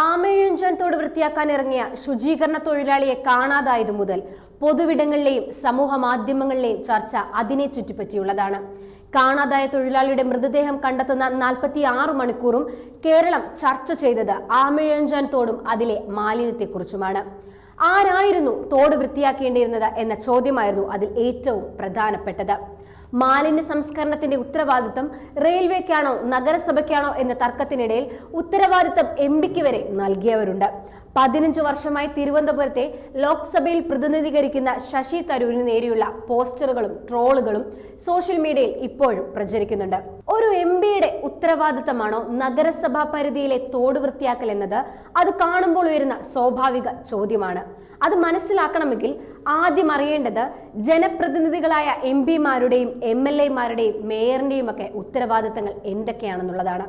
ആമയിഴഞ്ചാൻ തോട് വൃത്തിയാക്കാൻ ഇറങ്ങിയ ശുചീകരണ തൊഴിലാളിയെ കാണാതായതു മുതൽ പൊതുവിടങ്ങളിലെയും സമൂഹ മാധ്യമങ്ങളിലെയും ചർച്ച അതിനെ ചുറ്റിപ്പറ്റിയുള്ളതാണ്. കാണാതായ തൊഴിലാളിയുടെ മൃതദേഹം കണ്ടെത്തുന്ന നാൽപ്പത്തി ആറ് മണിക്കൂറും കേരളം ചർച്ച ചെയ്തത് ആമയഞ്ചനത്തോടും തോടും അതിലെ മാലിന്യത്തെക്കുറിച്ചുമാണ്. ആരായിരുന്നു തോട് വൃത്തിയാക്കേണ്ടിയിരുന്നത് എന്ന ചോദ്യമായിരുന്നു അതിൽ ഏറ്റവും പ്രധാനപ്പെട്ടത്. മാലിന്യ സംസ്കരണത്തിന്റെ ഉത്തരവാദിത്തം റെയിൽവേക്കാണോ നഗരസഭയ്ക്കാണോ എന്ന തർക്കത്തിനിടയിൽ ഉത്തരവാദിത്തം എം പിക്ക് വരെ നൽകിയവരുണ്ട്. പതിനഞ്ച് വർഷമായി തിരുവനന്തപുരത്തെ ലോക്സഭയിൽ പ്രതിനിധീകരിക്കുന്ന ശശി തരൂരിന് നേരെയുള്ള പോസ്റ്ററുകളും ട്രോളുകളും സോഷ്യൽ മീഡിയയിൽ ഇപ്പോഴും പ്രചരിക്കുന്നുണ്ട്. ഒരു എം പിയുടെ ഉത്തരവാദിത്തമാണോ നഗരസഭാ പരിധിയിലെ തോട് വൃത്തിയാക്കൽ എന്നത്? അത് കാണുമ്പോൾ ഉയരുന്ന സ്വാഭാവിക ചോദ്യമാണ്. അത് മനസ്സിലാക്കണമെങ്കിൽ ആദ്യം അറിയേണ്ടത് ജനപ്രതിനിധികളായ എം പിമാരുടെയും എം എൽ എമാരുടെയും മേയറിന്റെയും ഒക്കെ ഉത്തരവാദിത്തങ്ങൾ എന്തൊക്കെയാണെന്നുള്ളതാണ്.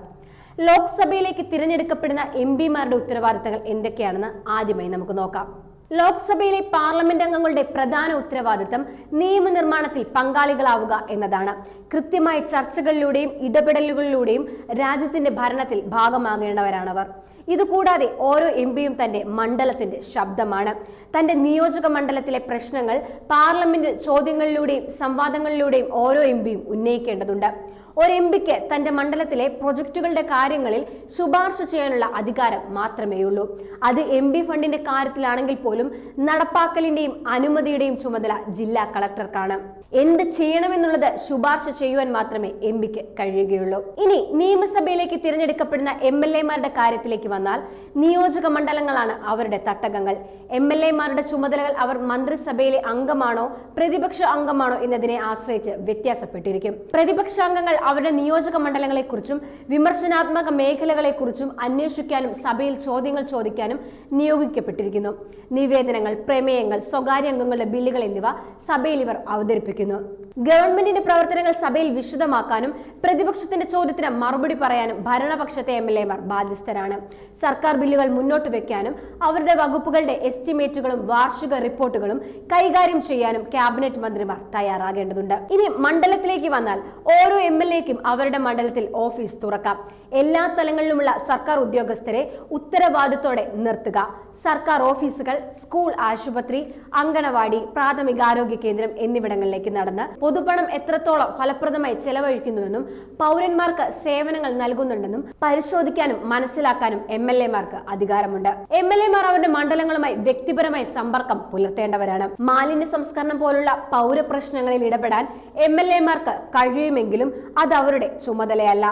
ലോക്സഭയിലേക്ക് തിരഞ്ഞെടുക്കപ്പെടുന്ന എം പിമാരുടെ ഉത്തരവാദിത്തങ്ങൾ എന്തൊക്കെയാണെന്ന് ആദ്യമായി നമുക്ക് നോക്കാം. ലോക്സഭയിലെ പാർലമെന്റ് അംഗങ്ങളുടെ പ്രധാന ഉത്തരവാദിത്തം നിയമനിർമ്മാണത്തിൽ പങ്കാളികളാവുക എന്നതാണ്. കൃത്യമായ ചർച്ചകളിലൂടെയും ഇടപെടലുകളിലൂടെയും രാജ്യത്തിന്റെ ഭരണത്തിൽ ഭാഗമാകേണ്ടവരാണവർ. ഇതുകൂടാതെ ഓരോ എം പിയും തന്റെ മണ്ഡലത്തിന്റെ ശബ്ദമാണ്. തന്റെ നിയോജക മണ്ഡലത്തിലെ പ്രശ്നങ്ങൾ പാർലമെന്റ് ചോദ്യങ്ങളിലൂടെയും സംവാദങ്ങളിലൂടെയും ഓരോ എം പിയും ഉന്നയിക്കേണ്ടതുണ്ട്. ഒരു എം പിക്ക് തന്റെ മണ്ഡലത്തിലെ പ്രൊജക്ടുകളുടെ കാര്യങ്ങളിൽ ശുപാർശ ചെയ്യാനുള്ള അധികാരം മാത്രമേയുള്ളൂ. അത് എം പി ഫണ്ടിന്റെ കാര്യത്തിലാണെങ്കിൽ പോലും നടപ്പാക്കലിന്റെയും അനുമതിയുടെയും ചുമതല ജില്ലാ കളക്ടർക്കാണ്. എന്ത് ചെയ്യണമെന്നുള്ളത് ശുപാർശ ചെയ്യുവാൻ മാത്രമേ എം പിക്ക് കഴിയുകയുള്ളൂ. ഇനി നിയമസഭയിലേക്ക് തിരഞ്ഞെടുക്കപ്പെടുന്ന എം എൽ എമാരുടെ കാര്യത്തിലേക്ക് വന്നാൽ നിയോജക മണ്ഡലങ്ങളാണ് അവരുടെ തട്ടകങ്ങൾ. എം എൽ എമാരുടെ ചുമതലകൾ അവർ മന്ത്രിസഭയിലെ അംഗമാണോ പ്രതിപക്ഷ അംഗമാണോ എന്നതിനെ ആശ്രയിച്ച് വ്യത്യാസപ്പെട്ടിരിക്കും. പ്രതിപക്ഷാംഗങ്ങൾ അവരുടെ നിയോജക മണ്ഡലങ്ങളെക്കുറിച്ചും വിമർശനാത്മക മേഖലകളെക്കുറിച്ചും അന്വേഷിക്കാനും സഭയിൽ ചോദ്യങ്ങൾ ചോദിക്കാനും നിയോഗിക്കപ്പെട്ടിരിക്കുന്നു. നിവേദനങ്ങൾ പ്രമേയങ്ങൾ സ്വകാര്യ അംഗങ്ങളുടെ ബില്ലുകൾ എന്നിവ സഭയിൽ ഇവർ അവതരിപ്പിക്കുന്നു. ഗവൺമെന്റിന്റെ പ്രവർത്തനങ്ങൾ സഭയിൽ വിശദമാക്കാനും പ്രതിപക്ഷത്തിന്റെ ചോദ്യത്തിന് മറുപടി പറയാനും ഭരണപക്ഷത്തെ എം എൽ എമാർ ബാധ്യസ്ഥരാണ്. സർക്കാർ ബില്ലുകൾ മുന്നോട്ട് വെക്കാനും അവരുടെ വകുപ്പുകളുടെ എസ്റ്റിമേറ്റുകളും വാർഷിക റിപ്പോർട്ടുകളും കൈകാര്യം ചെയ്യാനും ക്യാബിനറ്റ് മന്ത്രിമാർ തയ്യാറാകേണ്ടതുണ്ട്. ഇനി മണ്ഡലത്തിലേക്ക് വന്നാൽ ഓരോ എം എൽ എക്കും അവരുടെ മണ്ഡലത്തിൽ ഓഫീസ് തുറക്കാം. എല്ലാ തലങ്ങളിലുമുള്ള സർക്കാർ ഉദ്യോഗസ്ഥരെ ഉത്തരവാദിത്തോടെ നിർത്തുക. സർക്കാർ ഓഫീസുകൾ സ്കൂൾ ആശുപത്രി അങ്കണവാടി പ്രാഥമികാരോഗ്യ കേന്ദ്രം എന്നിവിടങ്ങളിലേക്ക് നടന്ന് പൊതുപണം എത്രത്തോളം ഫലപ്രദമായി ചെലവഴിക്കുന്നുവെന്നും പൗരന്മാർക്ക് സേവനങ്ങൾ നൽകുന്നുണ്ടെന്നും പരിശോധിക്കാനും മനസ്സിലാക്കാനും എം എൽ എമാർക്ക് അധികാരമുണ്ട്. എം എൽ എമാർ അവരുടെ മണ്ഡലങ്ങളുമായി വ്യക്തിപരമായി സമ്പർക്കം പുലർത്തേണ്ടവരാണ്. മാലിന്യ സംസ്കരണം പോലുള്ള പൗരപ്രശ്നങ്ങളിൽ ഇടപെടാൻ എം എൽ എമാർക്ക് കഴിയുമെങ്കിലും അത് അവരുടെ ചുമതലയല്ല.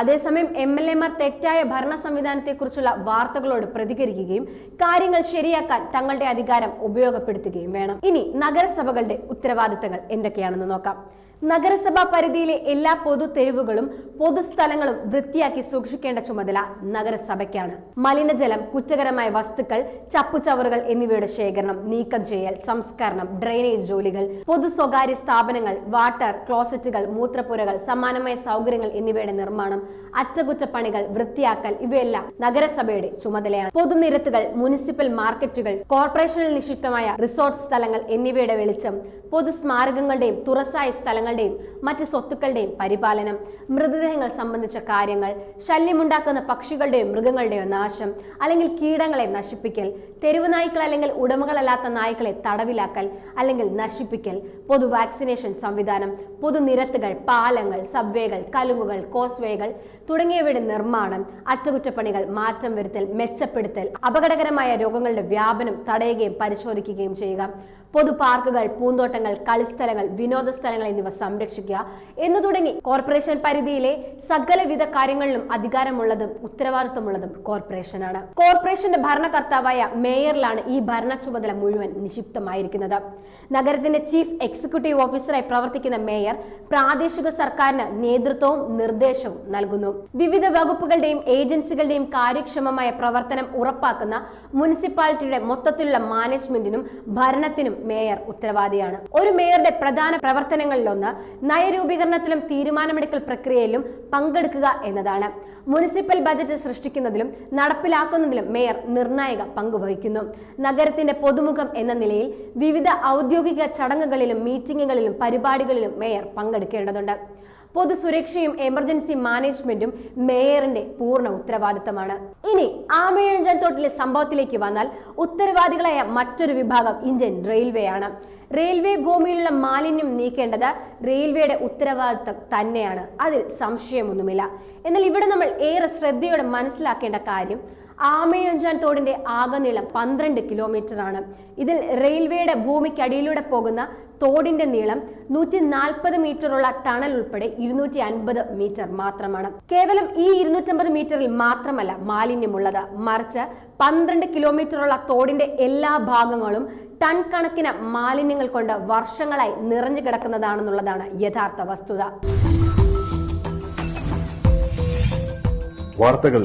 അതേസമയം എം എൽ എമാർ തെറ്റായ ഭരണ സംവിധാനത്തെക്കുറിച്ചുള്ള വാർത്തകളോട് പ്രതികരിക്കുകയും കാര്യങ്ങൾ ശരിയാക്കാൻ തങ്ങളുടെ അധികാരം ഉപയോഗപ്പെടുത്തുകയും വേണം. ഇനി നഗരസഭകളുടെ ഉത്തരവാദിത്തങ്ങൾ എന്തൊക്കെയാണെന്ന് നോക്കാം. നഗരസഭാ പരിധിയിലെ എല്ലാ പൊതു തെരുവുകളും പൊതുസ്ഥലങ്ങളും വൃത്തിയാക്കി സൂക്ഷിക്കേണ്ട ചുമതല നഗരസഭയ്ക്കാണ്. മലിനജലം കുറ്റകരമായ വസ്തുക്കൾ ചപ്പുചവറുകൾ എന്നിവയുടെ ശേഖരണം നീക്കം ചെയ്യൽ സംസ്കരണം ഡ്രെയിനേജ് ജോലികൾ പൊതു സ്വകാര്യ സ്ഥാപനങ്ങൾ വാട്ടർ ക്ലോസറ്റുകൾ മൂത്രപ്പുരകൾ സമാനമായ സൗകര്യങ്ങൾ എന്നിവയുടെ നിർമ്മാണം അറ്റകുറ്റപ്പണികൾ വൃത്തിയാക്കൽ ഇവയെല്ലാം നഗരസഭയുടെ ചുമതലയാണ്. പൊതുനിരത്തുകൾ മുനിസിപ്പൽ മാർക്കറ്റുകൾ കോർപ്പറേഷനിൽ നിക്ഷിപ്തമായ റിസോർട്ട് സ്ഥലങ്ങൾ എന്നിവയുടെ വെളിച്ചം പൊതുസ്മാരകങ്ങളുടെയും തുറസായ സ്ഥലങ്ങളുടെയും മറ്റ് സ്വത്തുക്കളുടെയും പരിപാലനം മൃതദേഹങ്ങൾ സംബന്ധിച്ച കാര്യങ്ങൾ ശല്യമുണ്ടാക്കുന്ന പക്ഷികളുടെയോ മൃഗങ്ങളുടെയോ നാശം അല്ലെങ്കിൽ കീടങ്ങളെ നശിപ്പിക്കൽ തെരുവ് നായ്ക്കൾ അല്ലെങ്കിൽ ഉടമകളല്ലാത്ത നായ്ക്കളെ തടവിലാക്കൽ അല്ലെങ്കിൽ നശിപ്പിക്കൽ പൊതു വാക്സിനേഷൻ സംവിധാനം പൊതുനിരത്തുകൾ പാലങ്ങൾ സബ്വേകൾ കലുങ്ങുകൾ കോസ്വേകൾ തുടങ്ങിയവയുടെ നിർമ്മാണം അറ്റകുറ്റപ്പണികൾ മാറ്റം വരുത്തൽ മെച്ചപ്പെടുത്തൽ അപകടകരമായ രോഗങ്ങളുടെ വ്യാപനം തടയുകയും പരിശോധിക്കുകയും ചെയ്യുക. പൊതു പാർക്കുകൾ പൂന്തോട്ടങ്ങൾ കളിസ്ഥലങ്ങൾ വിനോദസ്ഥലങ്ങൾ എന്നിവ സംരക്ഷിക്കുക എന്നു തുടങ്ങി. കോർപ്പറേഷൻ പരിധിയിലെ സകലവിധ കാര്യങ്ങളിലും അധികാരമുള്ളതും ഉത്തരവാദിത്വമുള്ളതും കോർപ്പറേഷനാണ്. കോർപ്പറേഷന്റെ ഭരണകർത്താവായ മേയറിലാണ് ഈ ഭരണ ചുമതല മുഴുവൻ നിക്ഷിപ്തമായിരിക്കുന്നത്. നഗരത്തിന്റെ ചീഫ് എക്സിക്യൂട്ടീവ് ഓഫീസറായി പ്രവർത്തിക്കുന്ന മേയർ പ്രാദേശിക സർക്കാരിന് നേതൃത്വവും നിർദ്ദേശവും നൽകുന്നു. വിവിധ വകുപ്പുകളുടെയും ഏജൻസികളുടെയും കാര്യക്ഷമമായ പ്രവർത്തനം ഉറപ്പാക്കുന്ന മുനിസിപ്പാലിറ്റിയുടെ മൊത്തത്തിലുള്ള മാനേജ്മെന്റിനും ഭരണത്തിനും മേയർ ഉത്തരവാദിയാണ്. ഒരു മേയറുടെ പ്രധാന പ്രവർത്തനങ്ങളിലൊന്ന് നയരൂപീകരണത്തിലും തീരുമാനമെടുക്കൽ പ്രക്രിയയിലും പങ്കെടുക്കുക എന്നതാണ്. മുനിസിപ്പൽ ബജറ്റ് സൃഷ്ടിക്കുന്നതിലും നടപ്പിലാക്കുന്നതിലും മേയർ നിർണായക പങ്കുവഹിക്കുന്നു നഗരത്തിന്റെ പൊതുമുഖം എന്ന നിലയിൽ വിവിധ ഔദ്യോഗിക ചടങ്ങുകളിലും മീറ്റിംഗുകളിലും പരിപാടികളിലും മേയർ പങ്കെടുക്കേണ്ടതുണ്ട്. പൊതുസുരക്ഷയും എമർജൻസി മാനേജ്മെന്റും മേയറിന്റെ പൂർണ ഉത്തരവാദിത്തമാണ്. ഇനി ആമയഞ്ചൻ തോട്ടിലെ സംഭവത്തിലേക്ക് വന്നാൽ ഉത്തരവാദികളായ മറ്റൊരു വിഭാഗം ഇന്ത്യൻ റെയിൽവേ ആണ് റെയിൽവേ ഭൂമിയിലുള്ള മാലിന്യം നീക്കേണ്ടത് റെയിൽവേയുടെ ഉത്തരവാദിത്തം തന്നെയാണ്. അതിൽ സംശയമൊന്നുമില്ല. എന്നാൽ ഇവിടെ നമ്മൾ ഏറെ ശ്രദ്ധയോടെ മനസ്സിലാക്കേണ്ട കാര്യം ആമയഞ്ചാൻ തോടിന്റെ ആകെ നീളം പന്ത്രണ്ട് കിലോമീറ്റർ ആണ്. ഇതിൽ റെയിൽവേയുടെ ഭൂമിക്കടിയിലൂടെ പോകുന്ന തോടിന്റെ നീളം നൂറ്റി നാൽപ്പത് മീറ്ററുള്ള ടണൽ ഉൾപ്പെടെ ഇരുന്നൂറ്റി അൻപത് മീറ്റർ മാത്രമാണ്. കേവലം ഈ ഇരുന്നൂറ്റമ്പത് മീറ്ററിൽ മാത്രമല്ല മാലിന്യമുള്ളത്. മറിച്ച് പന്ത്രണ്ട് കിലോമീറ്ററുള്ള തോടിന്റെ എല്ലാ ഭാഗങ്ങളും ടൺ കണക്കിന് മാലിന്യങ്ങൾ കൊണ്ട് വർഷങ്ങളായി നിറഞ്ഞു കിടക്കുന്നതാണെന്നുള്ളതാണ് യഥാർത്ഥ വസ്തുത. വാർത്തകൾ